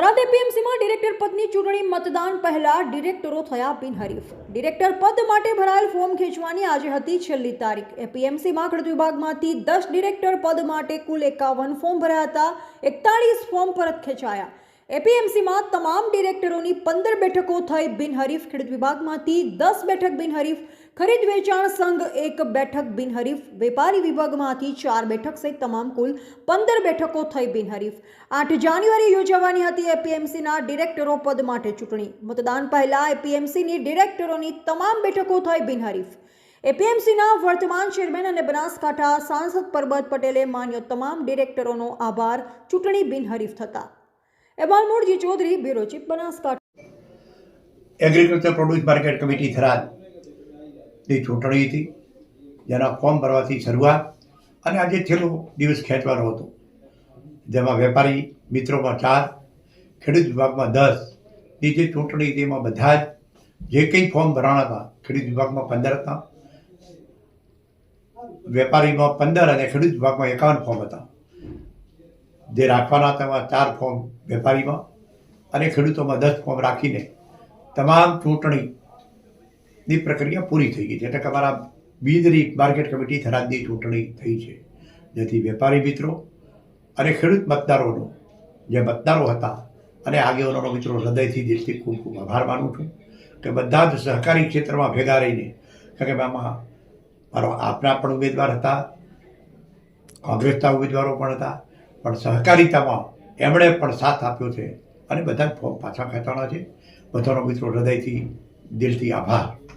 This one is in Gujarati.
થરાદ એપીએમસીમાં ડિરેક્ટર પદની ચૂંટણી મતદાન પહેલા ડિરેક્ટરો થયા બિનહરીફ. ડિરેક્ટર પદ માટે ભરાયેલ ફોર્મ ખેંચવાની આજે હતી છેલ્લી તારીખ. એપીએમસીમાં ખેડૂત વિભાગમાંથી દસ ડિરેક્ટર પદ માટે કુલ એકાવન ફોર્મ ભર્યા હતા. એકતાળીસ ફોર્મ પરત ખેંચાયા. એપીએમસીમાં તમામ ડિરેક્ટરોની પંદર બેઠકો થઈ બિનહરીફ ખેડૂત વિભાગમાંથી દસ બેઠક બિનહરીફ, ખરીદ વેચાણ સંઘ એક બેઠક બિનહરીફ, વેપારી વિભાગમાંથી ચાર બેઠક સહિત તમામ કુલ પંદર બેઠકો થઈ બિનહરીફ. આઠ જાન્યુઆરી યોજાવાની હતી એપીએમસીના ડિરેક્ટરો પદ માટે ચૂંટણી. મતદાન પહેલા એપીએમસીની ડિરેક્ટરોની તમામ બેઠકો થઈ બિનહરીફ. એપીએમસીના વર્તમાન ચેરમેન અને બનાસકાંઠા સાંસદ પરબત પટેલે માન્યો તમામ ડિરેક્ટરોનો આભાર. ચૂંટણી બિનહરીફ થતા એબાલ Mulji Chaudhary bureau chief Banaskantha. Agriculture produce market committee થરાદની ચૂંટણી હતી. જેના ફોર્મ ભરવાથી શરૂઆત અને આજે છેલ્લો દિવસ ખેંચવાનો હતો. જેમાં વેપારી મિત્રોમાં ચાર, ખેડૂત વિભાગમાં દસ. ની જે ચૂંટણી હતી એમાં બધા જ જે કંઈ ફોર્મ ભરાણા હતા, ખેડૂત વિભાગમાં પંદર હતા. વેપારીમાં પંદર અને ખેડૂત વિભાગમાં એકાવન ફોર્મ હતા. જે રાખવાના હતા એમાં ચાર ફોર્મ વેપારીમાં અને ખેડૂતોમાં દસ ફોર્મ રાખીને તમામ ચૂંટણીની પ્રક્રિયા પૂરી થઈ ગઈ છે. એટલે કે અમારા બીજરી માર્કેટ કમિટી થરાદની ચૂંટણી થઈ છે. જેથી વેપારી મિત્રો અને ખેડૂત મતદારોનો જે મતદારો હતા અને આગેવાનોનો મિત્રો હૃદયથી દિલથી ખૂબ ખૂબ આભાર માનું છું કે બધા જ સહકારી ક્ષેત્રમાં ભેગા રહીને, કારણ કે આમાં મારો આપના પણ ઉમેદવાર હતા, કોંગ્રેસના ઉમેદવારો પણ હતા પણ સહકારિતામાં એમણે પણ સાથ આપ્યો છે. અને બધા પાછા ખેંચાણા છે. બધાનો મિત્રો હૃદયથી, દિલથી આભાર.